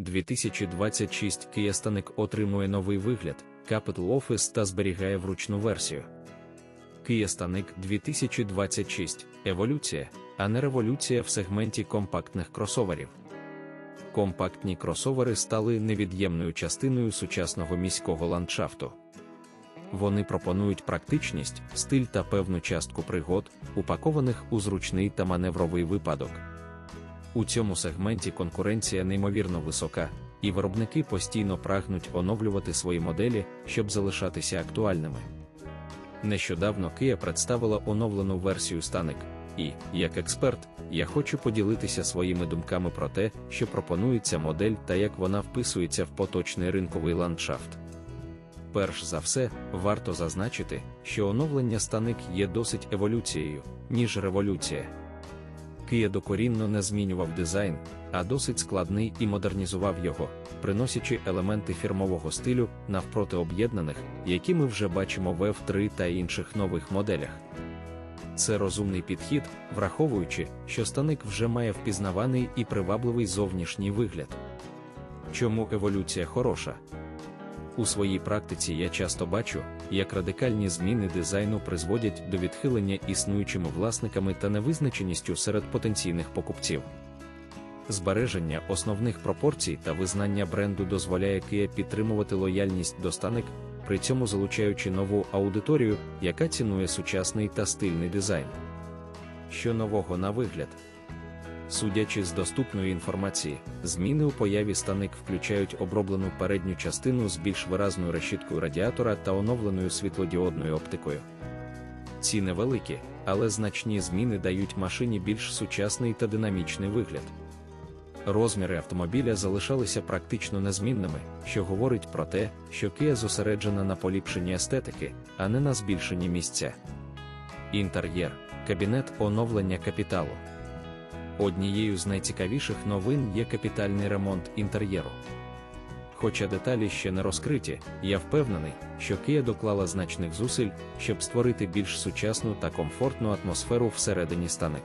2026 Kia Stonic отримує новий вигляд, Capital Office та зберігає вручну версію. Stonic 2026 еволюція, а не революція в сегменті компактних кросоверів. Компактні кросовери стали невід'ємною частиною сучасного міського ландшафту. Вони пропонують практичність, стиль та певну частку пригод, упакованих у зручний та маневровий випадок. У цьому сегменті конкуренція неймовірно висока, і виробники постійно прагнуть оновлювати свої моделі, щоб залишатися актуальними. Нещодавно Kia представила оновлену версію Stanic, і, як експерт, я хочу поділитися своїми думками про те, що пропонується модель та як вона вписується в поточний ринковий ландшафт. Перш за все, варто зазначити, що оновлення Stanic є досить еволюцією, ніж революція. Kia докорінно не змінював дизайн, а досить складний і модернізував його, приносячи елементи фірмового стилю навпроти об'єднаних, які ми вже бачимо в F3 та інших нових моделях. Це розумний підхід, враховуючи, що станик вже має впізнаваний і привабливий зовнішній вигляд. Чому еволюція хороша? У своїй практиці я часто бачу, як радикальні зміни дизайну призводять до відхилення існуючими власниками та невизначеністю серед потенційних покупців. Збереження основних пропорцій та визнання бренду дозволяє Kia підтримувати лояльність до станик, при цьому залучаючи нову аудиторію, яка цінує сучасний та стильний дизайн. Що нового на вигляд? Судячи з доступної інформації, зміни у появі станик включають оброблену передню частину з більш виразною решіткою радіатора та оновленою світлодіодною оптикою. Ці невеликі, але значні зміни дають машині більш сучасний та динамічний вигляд. Розміри автомобіля залишалися практично незмінними, що говорить про те, що Kia зосереджена на поліпшенні естетики, а не на збільшенні місця. Інтер'єр кабінет оновлення капіталу. Однією з найцікавіших новин є капітальний ремонт інтер'єру. Хоча деталі ще не розкриті, я впевнений, що Kia доклала значних зусиль, щоб створити більш сучасну та комфортну атмосферу всередині станик.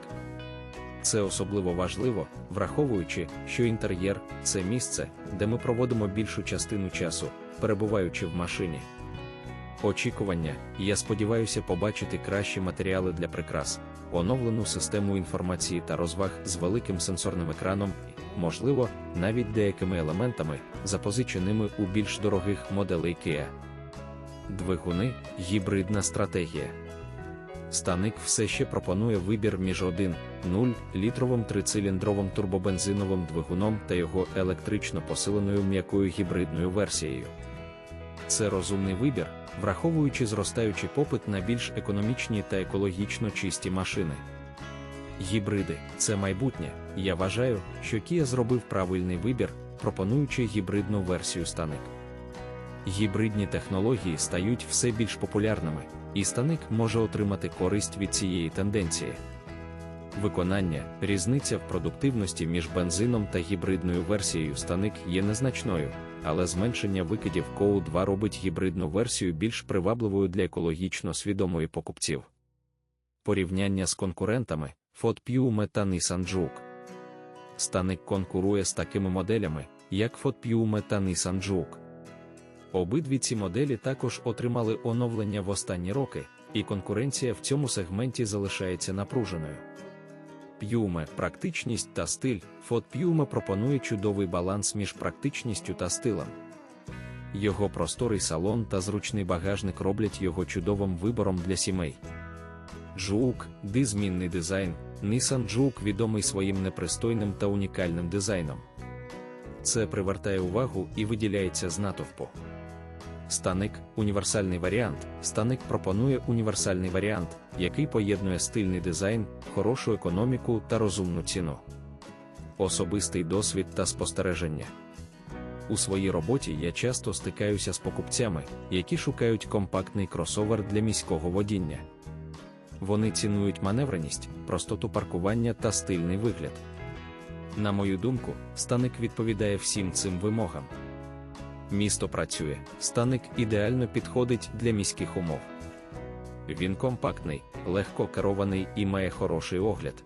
Це особливо важливо, враховуючи, що інтер'єр це місце, де ми проводимо більшу частину часу, перебуваючи в машині. Очікування, я сподіваюся побачити кращі матеріали для прикрас, оновлену систему інформації та розваг з великим сенсорним екраном, і, можливо, навіть деякими елементами, запозиченими у більш дорогих моделей Kia. Двигуни гібридна стратегія. Станик все ще пропонує вибір між 1,0 літровим трициліндровим турбобензиновим двигуном та його електрично посиленою м'якою гібридною версією. Це розумний вибір, враховуючи зростаючий попит на більш економічні та екологічно чисті машини. Гібриди це майбутнє. Я вважаю, що Kia зробив правильний вибір, пропонуючи гібридну версію Станик. Гібридні технології стають все більш популярними, і станик може отримати користь від цієї тенденції. Виконання, різниця в продуктивності між бензином та гібридною версією станик є незначною, але зменшення викидів ко 2 робить гібридну версію більш привабливою для екологічно свідомої покупців. Порівняння з конкурентами Ford Puma та Nissan Juke. Станик конкурує з такими моделями, як Ford Puma та Nissan Juke. Обидві ці моделі також отримали оновлення в останні роки, і конкуренція в цьому сегменті залишається напруженою. Puma – практичність та стиль. Ford Puma пропонує чудовий баланс між практичністю та стилем. Його просторий салон та зручний багажник роблять його чудовим вибором для сімей. Juke – дизмінний дизайн. Nissan Juke відомий своїм непристойним та унікальним дизайном. Це привертає увагу і виділяється з натовпу. Станик універсальний варіант. Станик пропонує універсальний варіант, який поєднує стильний дизайн, хорошу економіку та розумну ціну. Особистий досвід та спостереження. У своїй роботі я часто стикаюся з покупцями, які шукають компактний кросовер для міського водіння. Вони цінують маневреність, простоту паркування та стильний вигляд. На мою думку, станик відповідає всім цим вимогам. Місто працює, станик ідеально підходить для міських умов. Він компактний, легко керований і має хороший огляд.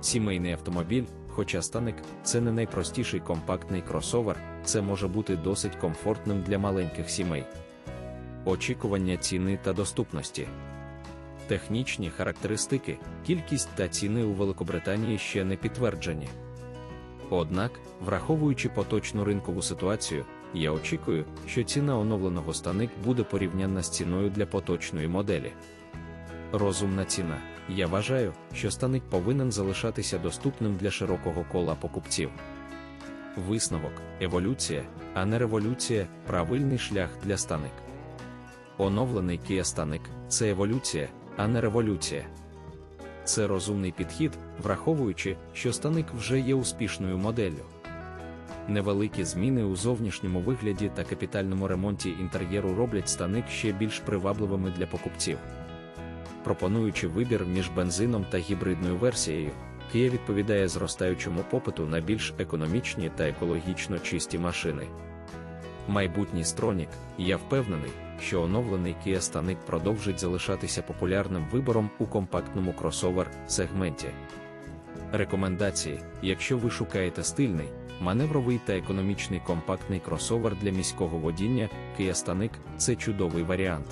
Сімейний автомобіль Хоча Stanik – це не найпростіший компактний кросовер, це може бути досить комфортним для маленьких сімей. Очікування ціни та доступності. Технічні характеристики, кількість та ціни у Великобританії ще не підтверджені. Однак, враховуючи поточну ринкову ситуацію, я очікую, що ціна оновленого станик буде порівнянна з ціною для поточної моделі. Розумна ціна. Я вважаю, що станик повинен залишатися доступним для широкого кола покупців. Висновок, еволюція, а не революція правильний шлях для станик. Оновлений Kia Stanic – це еволюція, а не революція. Це розумний підхід, враховуючи, що станик вже є успішною моделлю. Невеликі зміни у зовнішньому вигляді та капітальному ремонті інтер'єру роблять станик ще більш привабливими для покупців. Пропонуючи вибір між бензином та гібридною версією, Kia відповідає зростаючому попиту на більш економічні та екологічно чисті машини. Майбутній Stronік, я впевнений, що оновлений Kia Stanic продовжить залишатися популярним вибором у компактному кросовер сегменті. Рекомендації: якщо ви шукаєте стильний, маневровий та економічний компактний кросовер для міського водіння, Kia Stanic – це чудовий варіант.